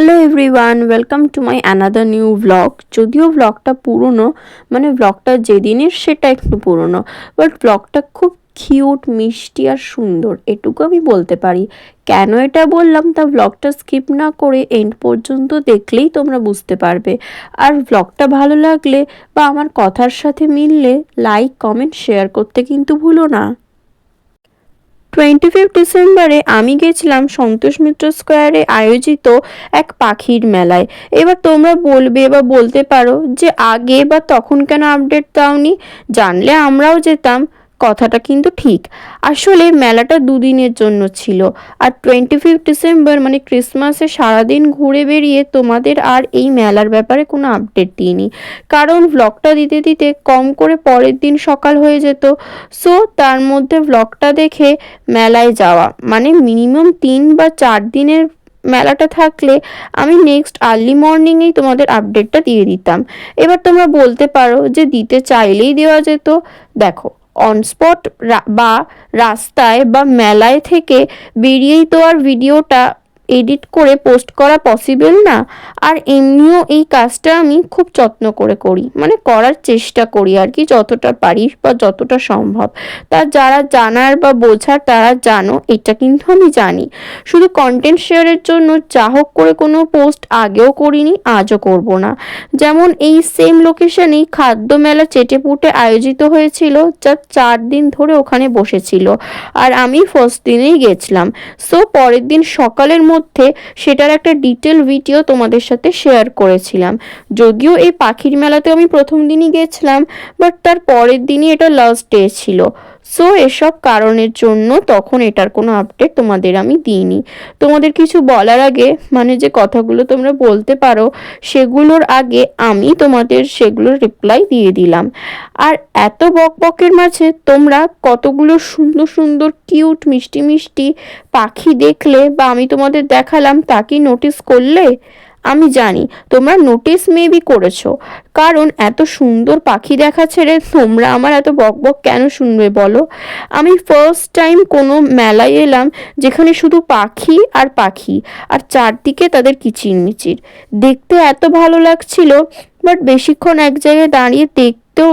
Hello everyone welcome to my another new blog যদিও ব্লগটা পুরনো মানে ব্লগটা যেদিনের সেটা একটু পুরনো বাট ব্লগটা খুব কিউট মিষ্টি আর সুন্দর, এটুকু আমি বলতে পারি। কেন এটা বললাম? তা ব্লগটা স্কিপ না করে এন্ড পর্যন্ত দেখলেই তোমরা বুঝতে পারবে। আর ব্লগটা ভালো লাগলে বা আমার কথার সাথে মিললে লাইক কমেন্ট শেয়ার করতে কিন্তু ভুলো না। টোয়েন্টি ফিফথ ডিসেম্বরে আমি গেছিলাম সন্তোষ মিত্র স্কোয়ারে আয়োজিত এক পাখির মেলায়। এবার তোমরা বলবে বা বলতে পারো যে আগে বা তখন কেন আপডেট দাওনি? জানলে আমরাও যেতাম। কথাটা কিন্তু ঠিক। আসলে মেলাটা দুদিনের জন্য ছিল। আর টোয়েন্টি ফিফথ ডিসেম্বর মানে ক্রিসমাসে সারাদিন ঘুরে বেরিয়ে তোমাদের আর এই মেলার ব্যাপারে কোনো আপডেট দিইনি। কারণ ভ্লগটা দিতে দিতে কম করে পরের দিন সকাল হয়ে যেত। সো তার মধ্যে ভ্লগটা দেখে মেলায় যাওয়া। মানে মিনিমাম তিন বা চার দিনের মেলাটা থাকলে আমি নেক্সট আর্লি মর্নিংয়েই তোমাদের আপডেটটা দিয়ে দিতাম। এবার তোমরা বলতে পারো যে দিতে চাইলেই দেওয়া যেত। দেখো অনস্পট বা রাস্তায় বা মেলায় থেকে বেরিয়েই তো আর ভিডিওটা এডিট করে পোস্ট করা পসিবল না। আর এমনিও এই কাজটা আমি খুব যত্ন করে করি। মানে করার চেষ্টা করি আর কি, যতটা পারি বা যতটা সম্ভব। তা যারা জানার বা বোঝার তারা জানো, এটা কিন্তু আমি জানি। শুধু কন্টেন্ট শেয়ারের জন্য যা হোক করে কোনো পোস্ট আগেও করিনি, আজও করব না। যেমন এই সেম লোকেশনেই খাদ্য মেলা চেটেপুটে আয়োজিত হয়েছিল, যা চার দিন ধরে ওখানে বসেছিল। আর আমি ফার্স্ট দিনেই গেছিলাম। সো পরের দিন সকালের মধ্যে মধ্যে সেটার একটা ডিটেল ভিডিও তোমাদের সাথে শেয়ার করেছিলাম। যদিও এই পাখির মেলাতে আমি প্রথম দিনই গেছিলাম বাট তার পরের দিনই এটা লাস্ট ডে ছিল। সো এসব কারণের জন্য তখন এটার কোনো আপডেট তোমাদের আমি দিইনি। তোমাদের কিছু বলার আগে মানে যে কথাগুলো তোমরা বলতে পারো, সেগুলোর আগে আমি তোমাদের সেগুলোর রিপ্লাই দিয়ে দিলাম। আর এত বক বকের মাঝে তোমরা কতগুলো সুন্দর সুন্দর কিউট মিষ্টি মিষ্টি পাখি দেখলে বা আমি তোমাদের দেখালাম, তা কি নোটিস করলে? আমি জানি, তোমরা নোটিস মেবি করেছ। কারণ এত সুন্দর পাখি দেখা ছেড়ে তোমরা আমার এত বক বক কেন শুনবে বলো? আমি ফার্স্ট টাইম কোনো মেলায় এলাম যেখানে শুধু পাখি আর পাখি, আর চারদিকে তাদের কিচিরমিচির। দেখতে এত ভালো লাগছিল বাট বেশিক্ষণ এক জায়গায় দাঁড়িয়ে দেখতেও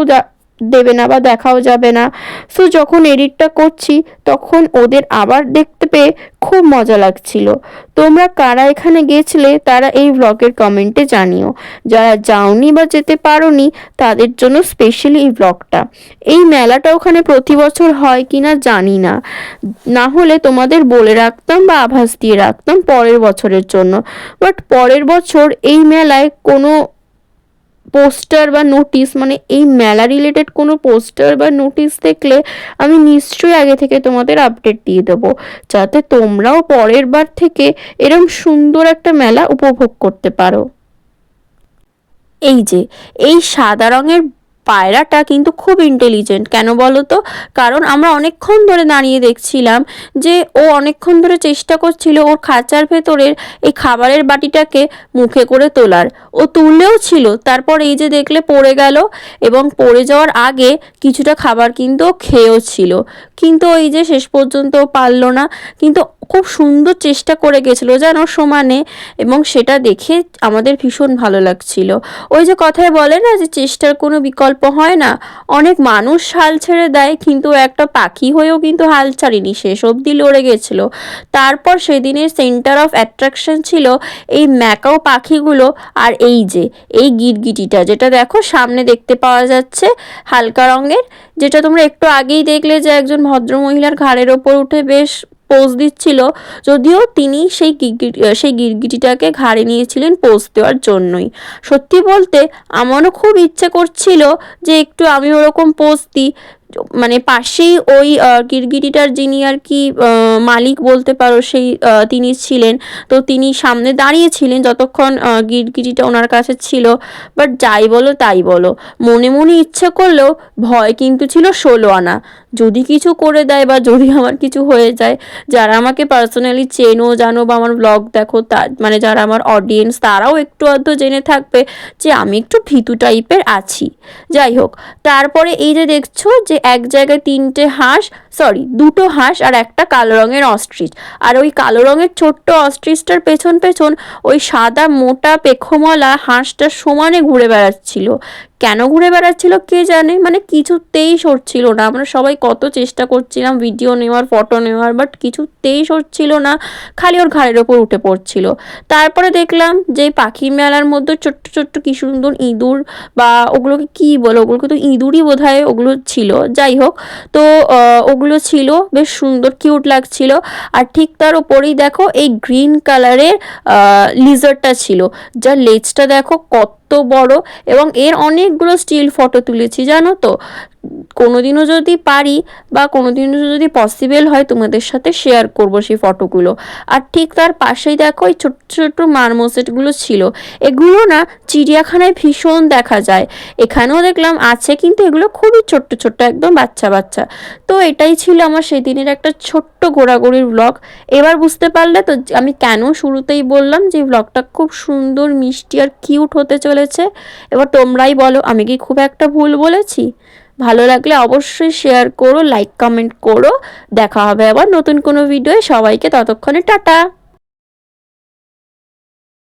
দেবে না বা দেখাও যাবে না। সো যখন এডিটটা করছি, তখন ওদের আবার দেখতে পেয়ে খুব মজা লাগছিল। তোমরা কারা এখানে গেছিলে, তারা এই ব্লগের কমেন্টে জানিও। যারা যাওনি বা যেতে পারোনি, তাদের জন্য স্পেশালি এই ব্লগটা এই মেলাটা ওখানে প্রতি বছর হয় কি না জানি না। না হলে তোমাদের বলে রাখতাম বা আভাস দিয়ে রাখতাম পরের বছরের জন্য। বাট পরের বছর এই মেলায় কোনো পোস্টার বা নোটিশ মানে এই মেলা রিলেটেড কোনো পোস্টার বা নোটিশ দেখলে আমি নিশ্চয়ই আগে থেকে তোমাদের আপডেট দিয়ে দেবো, যাতে তোমরাও পরের বার থেকে এরম সুন্দর একটা মেলা উপভোগ করতে পারো। এই যে, এই সাদা রঙের পায়রাটা কিন্তু খুব ইন্টেলিজেন্ট কেন বলো তো কারণ আমরা অনেকক্ষণ ধরে দাঁড়িয়ে দেখছিলাম যে ও অনেকক্ষণ ধরে চেষ্টা করছিল ওর খাঁচার ভেতরের এই খাবারের বাটিটাকে মুখে করে তোলার। ও তুললেও ছিল, তারপর এই যে দেখলে পড়ে গেল এবং পড়ে যাওয়ার আগে কিছুটা খাবার কিন্তু খেয়েও ছিল। কিন্তু ওই যে শেষ পর্যন্ত পারল না, কিন্তু খুব সুন্দর চেষ্টা করে গেছিল যেন সমানে এবং সেটা দেখে আমাদের ভীষণ ভালো লাগছিল। ওই যে কথায় বলে না যে চেষ্টার কোনো বিকল্প হয় না। অনেক মানুষ হাল ছেড়ে দেয় কিন্তু একটা পাখি হয়েও কিন্তু হাল ছাড়িনি, শেষ অবধি লড়ে গেছিল। তারপর সেদিনের সেন্টার অফ অ্যাট্রাকশন ছিল এই ম্যাকাও পাখিগুলো আর এই যে, এই গিরগিটিটা যেটা দেখো সামনে দেখতে পাওয়া যাচ্ছে হালকা রঙের, যেটা তোমরা একটু আগেই দেখলে যে একজন ভদ্রমহিলার ঘাড়ের ওপর উঠে বেশ পোজ দিচ্ছিল, যদিও তিনি সেই সেই গিরগিটিটাকে ঘাড়ে নিয়েছিলেন পোজ দেওয়ার জন্যই। সত্যি বলতে, আমারও খুব ইচ্ছে করছিল যে একটু আমি ওরকম পোজ দিই। মানে পাশেই ওই গিরগিটিটার যিনি আর কি মালিক বলতে পারো সেই তিনি ছিলেন। তো তিনি সামনে দাঁড়িয়েছিলেন যতক্ষণ গিরগিটিটা ওনার কাছে ছিল। বাট যাই বলো তাই বলো। মনে মনে ইচ্ছে করলেও ভয় কিন্তু ছিল ষোলো আনা। যদি কিছু করে দেয় বা যদি আমার কিছু হয়ে যায়, যারা আমাকে পার্সোনালি চেনো, জানো বা আমার ব্লগ দেখো, তা মানে যারা আমার অডিয়েন্স তারাও একটু আধ জেনে থাকবে যে আমি একটু ভীতু টাইপের আছি। যাই হোক, তারপরে এই যে দেখছ যে এক জায়গায় তিনটে হাঁস সরি দুটো হাঁস আর একটা কালো রঙের অস্ট্রিচ আর ওই কালো রঙের ছোট্ট অস্ট্রিচটার পেছন পেছন ওই সাদা মোটা পেখমলা হাঁসটা সমানে ঘুরে বেড়াচ্ছিল। কেন ঘুরে বেড়াচ্ছিল কে জানে? মানে কিছুতেই সরছিল না। আমরা সবাই কত চেষ্টা করছিলাম ভিডিও নেওয়ার ফটো নেওয়ার বাট কিছুতেই সরছিল না। খালি ওর ঘাড়ের ওপর উঠে পড়ছিল। তারপরে দেখলাম যে পাখি মেলার মধ্যে ছোট্ট ছোট্ট কি সুন্দর ইঁদুর বা ওগুলোকে কি বলো? ওগুলোকে তো ইঁদুরই বোধ হয় ওগুলো ছিল। যাই হোক, তো ওগুলো ছিল, বেশ সুন্দর কিউট লাগছিল। আর ঠিক তার ওপরেই দেখো এই গ্রিন কালারের লিজারটা ছিল। যার লেজটা দেখো কত বড় এবং এর অনেকগুলো স্টিল ফটো তুলেছি জানো তো? কোনোদিনও যদি পারি বা কোনোদিনও যদি পসিবল হয় তোমাদের সাথে শেয়ার করব সেই ফটোগুলো আর ঠিক তার পাশেই দেখো এই ছোট্ট ছোট্ট মারমোসেটগুলো ছিল। এগুলো না চিড়িয়াখানায় ভীষণ দেখা যায়। এখানেও দেখলাম আছে কিন্তু এগুলো খুবই ছোট্ট ছোট্ট, একদম বাচ্চা বাচ্চা। তো এটাই ছিল আমার সেদিনের একটা ছোট্ট ঘোরাঘুরির ব্লগ এবার বুঝতে পারলে তো আমি কেন শুরুতেই বললাম যে ব্লগটা খুব সুন্দর, মিষ্টি আর কিউট হতে চলেছে। এবার তোমরাই বলো, আমি কি খুব একটা ভুল বলেছি? ভালো লাগলে অবশ্যই শেয়ার করো লাইক কমেন্ট করো। দেখা হবে আবার নতুন কোনো ভিডিওয়ে সবাইকে ততক্ষণে টাটা।